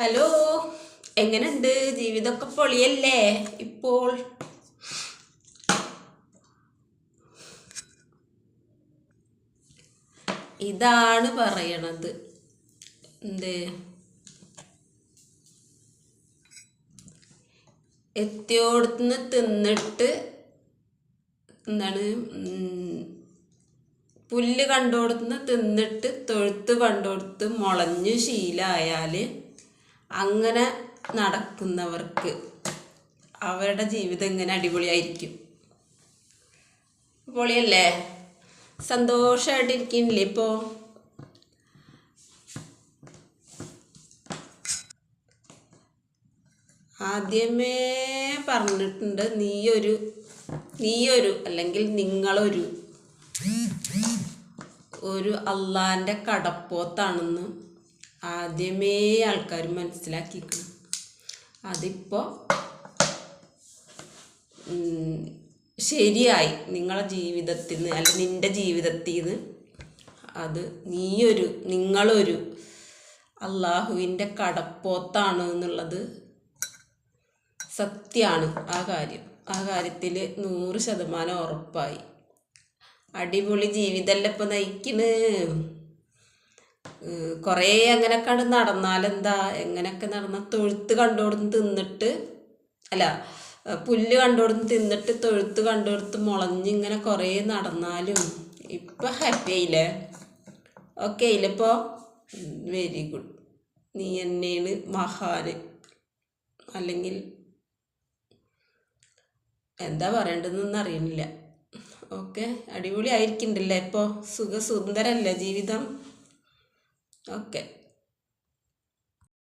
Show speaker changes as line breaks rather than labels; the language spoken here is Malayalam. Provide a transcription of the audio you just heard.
ഹലോ എങ്ങനെയുണ്ട്? ജീവിതമൊക്കെ പൊളിയല്ലേ? ഇപ്പോൾ? ഇതാണ് പറയണത്. എന്ത്? എത്തിയോടത്തുനിന്ന് തിന്നിട്ട് എന്താണ്? പുല്ല് കണ്ടോടത്തുനിന്ന് തിന്നിട്ട് തൊഴുത്ത് കണ്ടോടത്ത് മുളഞ്ഞ് ശീലമായാൽ അങ്ങനെ നടക്കുന്നവർക്ക് അവരുടെ ജീവിതം ഇങ്ങനെ അടിപൊളിയായിരിക്കും. പൊളിയല്ലേ സന്തോഷമായിട്ടിരിക്കുന്നില്ലേ ഇപ്പോൾ ആദ്യമേ പറഞ്ഞിട്ടുണ്ട് നീയൊരു നീയൊരു അല്ലെങ്കിൽ നിങ്ങളൊരു ഒരു അള്ളാന്റെ കടപ്പോത്താണെന്ന്. ആദ്യമേ ആൾക്കാർ മനസ്സിലാക്കിക്കണം അതിപ്പോൾ ശരിയായി. നിങ്ങളെ ജീവിതത്തിൽ നിന്ന് അല്ല നിന്റെ ജീവിതത്തിൽ നിന്ന് അത് നീയൊരു നിങ്ങളൊരു അള്ളാഹുവിന്റെ കടപ്പോത്താണ് എന്നുള്ളത് സത്യമാണ് ആ കാര്യം. ആ കാര്യത്തിൽ നൂറ് ശതമാനം ഉറപ്പായി. അടിപൊളി ജീവിതമല്ല ഇപ്പം നയിക്കണ്. കുറേ അങ്ങനെ കണ്ട് നടന്നാലെന്താ? എങ്ങനെയൊക്കെ നടന്നാൽ തൊഴുത്ത് കണ്ടോടുന്ന് തിന്നിട്ട് അല്ല പുല്ല് കണ്ടോടുന്ന് തിന്നിട്ട് തൊഴുത്ത് കണ്ടോടുത്ത് മുളഞ്ഞിങ്ങനെ കുറേ നടന്നാലും ഇപ്പം ഹാപ്പി ആയില്ലേ? ഓക്കെ ഇല്ലപ്പോൾ വെരി ഗുഡ് നീ എന്നെയാണ് മഹാന്. അല്ലെങ്കിൽ എന്താ പറയേണ്ടതെന്നൊന്നും അറിയണില്ല. ഓക്കെ അടിപൊളി ആയിരിക്കണ്ടല്ലേ ഇപ്പോൾ സുഖസുന്ദരല്ലേ ജീവിതം? ഓക്കെ